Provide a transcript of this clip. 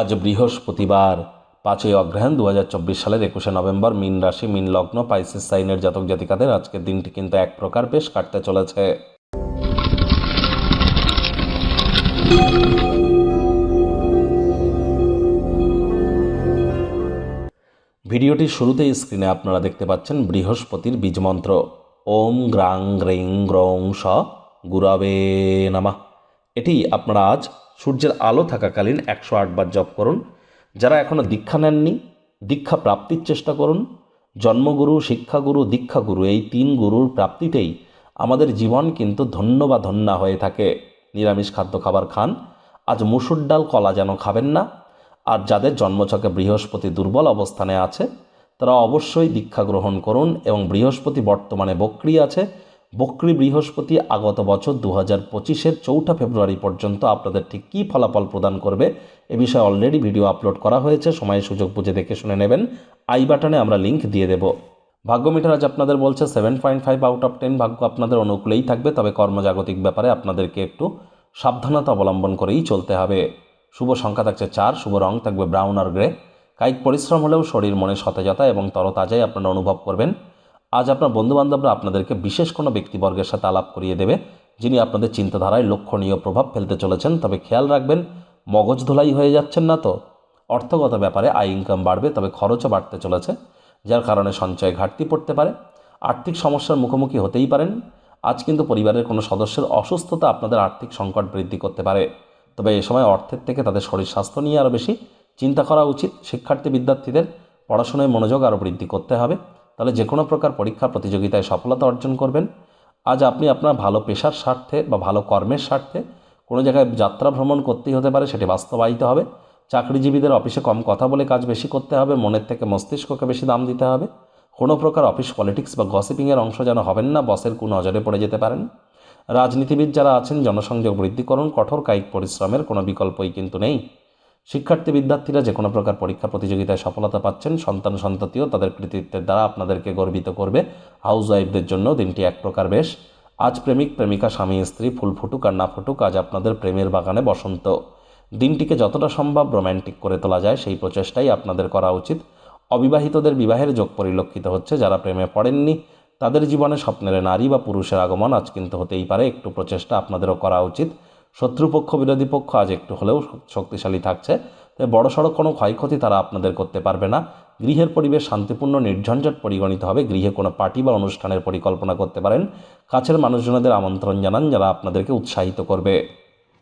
আজ বৃহস্পতিবার, পাঁচই অগ্রহায়ণ দু হাজার চব্বিশ সালের একুশে নভেম্বর মিন রাশি, মিন লগ্ন, পাইসিস সাইনের জাতক জাতিকাদের আজকের দিনটি কিন্তু এক প্রকার বেশ কাটতে চলেছে। ভিডিওটির শুরুতেই স্ক্রিনে আপনারা দেখতে পাচ্ছেন বৃহস্পতির বীজমন্ত্র ওম গ্রাং গ্রেং গ্রং স গুরাবে নামা। এটি আপনারা আজ সূর্যের আলো থাকাকালীন একশো আটবার জপ করুন। যারা এখনও দীক্ষা নেননি, দীক্ষা প্রাপ্তির চেষ্টা করুন। জন্মগুরু, শিক্ষাগুরু, দীক্ষাগুরু, এই তিন গুরুর প্রাপ্তিতেই আমাদের জীবন কিন্তু ধন্য বা ধন্যা হয়ে থাকে। নিরামিষ খাদ্য খাবার খান। আজ মুসুর ডাল, কলা যেন খাবেন না। আর যাদের জন্মছকে বৃহস্পতি দুর্বল অবস্থানে আছে, তারা অবশ্যই দীক্ষা গ্রহণ করুন এবং বৃহস্পতি বর্তমানে বক্রি আছে। বক্রি বৃহস্পতি আগত বছর দু হাজার পঁচিশের চৌঠা ফেব্রুয়ারি পর্যন্ত আপনাদের ঠিক কী ফলাফল প্রদান করবে এ বিষয়ে অলরেডি ভিডিও আপলোড করা হয়েছে সময় সুযোগ বুঝে দেখে শুনে নেবেন। আই বাটনে আমরা লিঙ্ক দিয়ে দেব। ভাগ্য মিটার আজ আপনাদের বলছে seven point five out of ten ভাগ্য আপনাদের অনুকূলেই থাকবে, তবে কর্মজাগতিক ব্যাপারে আপনাদেরকে একটু সাবধানতা অবলম্বন করেই চলতে হবে। শুভ সংখ্যা থাকছে চার, শুভ রং থাকবে ব্রাউন আর গ্রে কায়িক পরিশ্রম হলেও শরীর মনে সতেজতা এবং তরতাজাই আপনারা অনুভব করবেন। আজ আপনার বন্ধুবান্ধবরা আপনাদেরকে বিশেষ কোনো ব্যক্তিবর্গের সাথে আলাপ করিয়ে দেবে, যিনি আপনাদের চিন্তাধারায় লক্ষণীয় প্রভাব ফেলতে চলেছেন। তবে খেয়াল রাখবেন, মগজ ধোলাই হয়ে যাচ্ছেন না তো? অর্থগত ব্যাপারে আয় ইনকাম বাড়বে, তবে খরচও বাড়তে চলেছে, যার কারণে সঞ্চয় ঘাটতি পড়তে পারে। আর্থিক সমস্যার মুখোমুখি হতেই পারেন। আজ কিন্তু পরিবারের কোনো সদস্যের অসুস্থতা আপনাদের আর্থিক সংকট বৃদ্ধি করতে পারে। তবে এ সময় অর্থের থেকে তাদের শরীর স্বাস্থ্য নিয়ে আরও বেশি চিন্তা করা উচিত। শিক্ষার্থী বিদ্যার্থীদের পড়াশোনায় মনোযোগ আরও বৃদ্ধি করতে হবে। তাহলে যে কোনো প্রকার পরীক্ষা প্রতিযোগিতায় সফলতা অর্জন করবেন। আজ আপনি আপনার ভালো পেশার স্বার্থে বা ভালো কর্মের স্বার্থে কোনো জায়গায় যাত্রা ভ্রমণ করতেই হতে পারে, সেটি বাস্তবায়িত হবে। চাকরিজীবীদের অফিসে কম কথা বলে কাজ বেশি করতে হবে, মনের থেকে মস্তিষ্ককে বেশি দাম দিতে হবে। কোনো প্রকার অফিস পলিটিক্স বা গসিপিংয়ের অংশ যেন হবেন না, বসের কোনো নজরে পড়ে যেতে পারেন। রাজনীতিবিদ যারা আছেন, জনসংযোগ বৃদ্ধি করুন, কঠোর কায়িক পরিশ্রমের কোনো বিকল্পই কিন্তু নেই। শিক্ষার্থী বিদ্যার্থীরা যে কোনো প্রকার পরীক্ষা প্রতিযোগিতায় সফলতা পাচ্ছেন, সন্তান সন্ততিও তাদের কৃতিত্বের দ্বারা আপনাদেরকে গর্বিত করবে। হাউস ওয়াইফদের জন্য দিনটি এক প্রকার বেশ। আজ প্রেমিক, প্রেমিকা, স্বামী, স্ত্রী, ফুল ফুটুক আর না ফুটুক, আজ আপনাদের প্রেমের বাগানে বসন্ত। দিনটিকে যতটা সম্ভব রোম্যান্টিক করে তোলা যায়, সেই প্রচেষ্টাই আপনাদের করা উচিত। অবিবাহিতদের বিবাহের যোগ পরিলক্ষিত হচ্ছে, যারা প্রেমে পড়েননি, তাদের জীবনে স্বপ্নের নারী বা পুরুষের আগমন আজ কিন্তু হতেই পারে, একটু প্রচেষ্টা আপনাদেরও করা উচিত। শত্রুপক্ষ, বিরোধী পক্ষ আজ একটু হলেও শক্তিশালী থাকছে। তাই বড় সড়ো কোনো ক্ষয়ক্ষতি তারা আপনাদের করতে পারবে না। গৃহের পরিবেশ শান্তিপূর্ণ, নির্ঝঞ্ঝট পরিগণিত হবে। গৃহে কোনো পার্টি বা অনুষ্ঠানের পরিকল্পনা করতে পারেন। কাছের মানুষজনদের আমন্ত্রণ জানান, যারা আপনাদেরকে উৎসাহিত করবে।